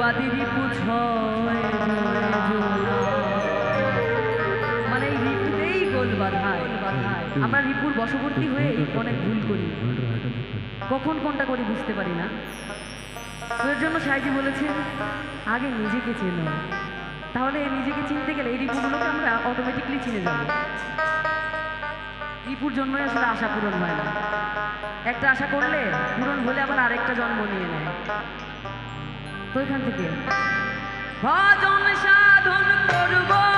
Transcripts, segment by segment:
বাদিরি পুছয় মানে এই রিপুতেই গোল বাধায়। আমরা রিপুর বশবর্তী হয়ে অনেক ভুল করি। কখন কোনটা করি বুঝতে পারি না। এর জন্য সাইজি বলেছে, আগে নিজেকে চেনো। তাহলে নিজেকে চিনতে গেলে এই রিপুগুলোকে আমরা অটোমেটিকলি চিনে যাব। রিপুর জন্যই আসলে আশা পূরণ হয় না। একটা আশা করলে পূরণ হলে আবার আরেকটা জন্ম নিয়ে নেয়। তো এখান থেকে, ভজন সাধন করব।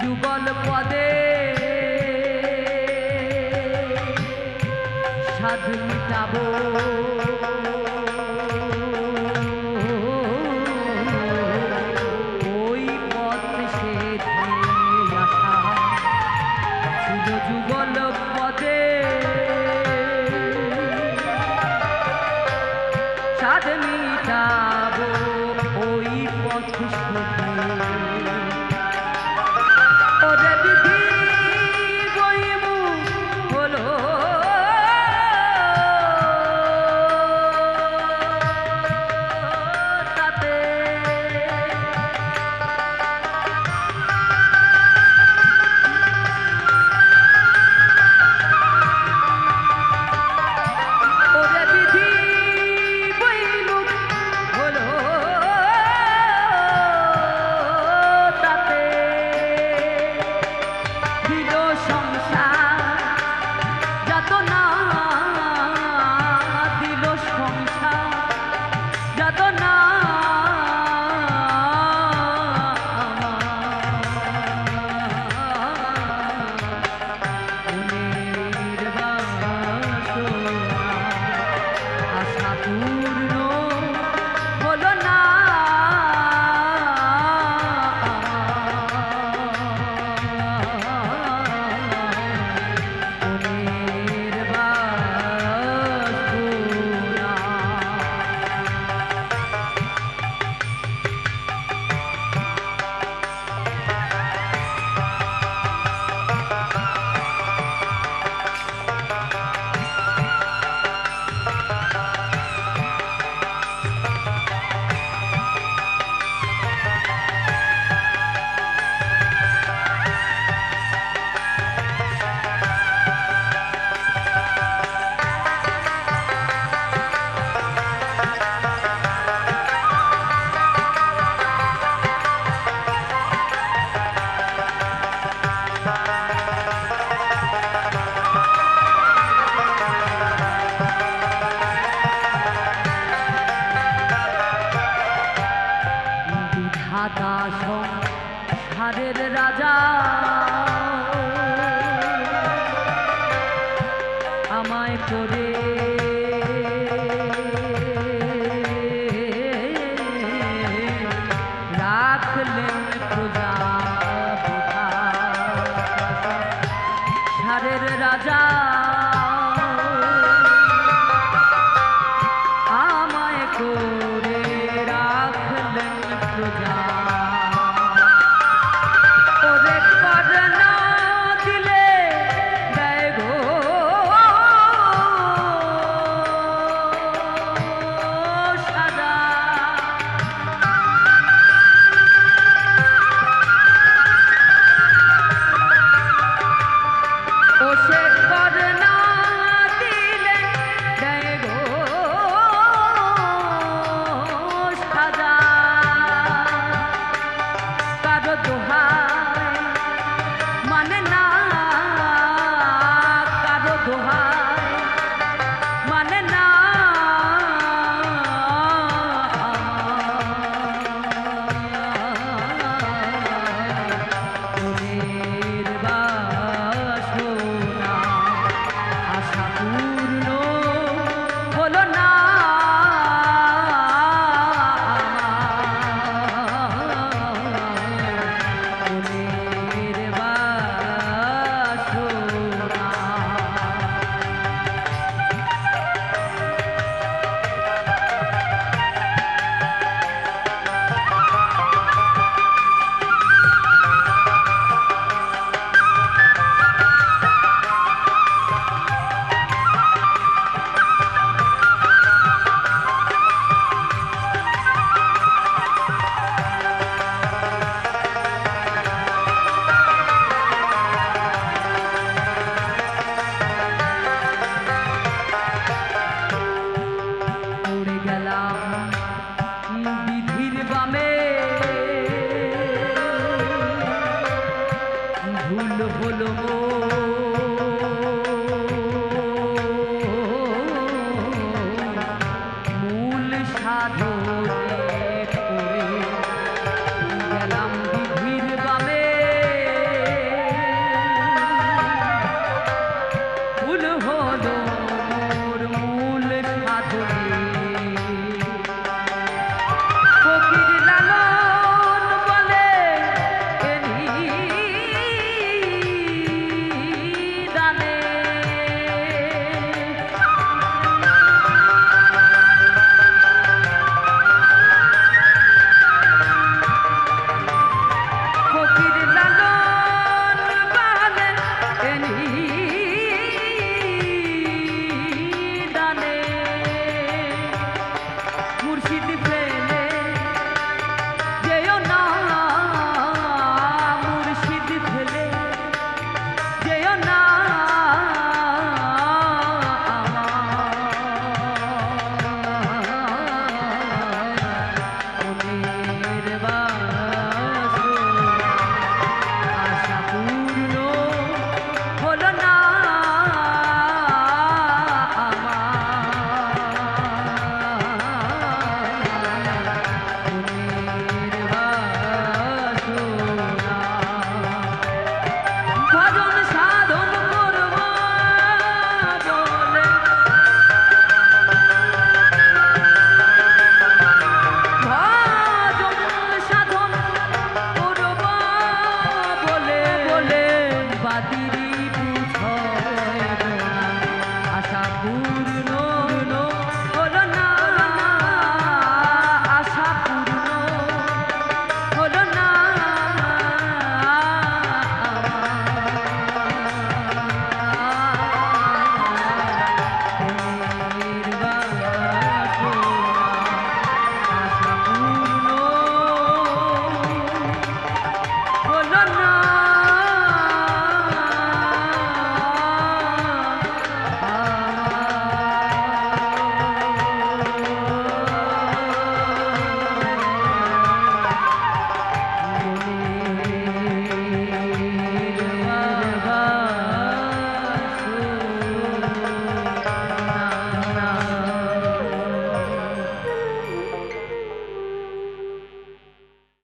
যুগল পদে সাধ মিটাবো। ওই পথ সে ছিল যুগল পদে সংসারের রাজা। আমায় করে রাখলেন প্রজা সারের রাজা। সাধন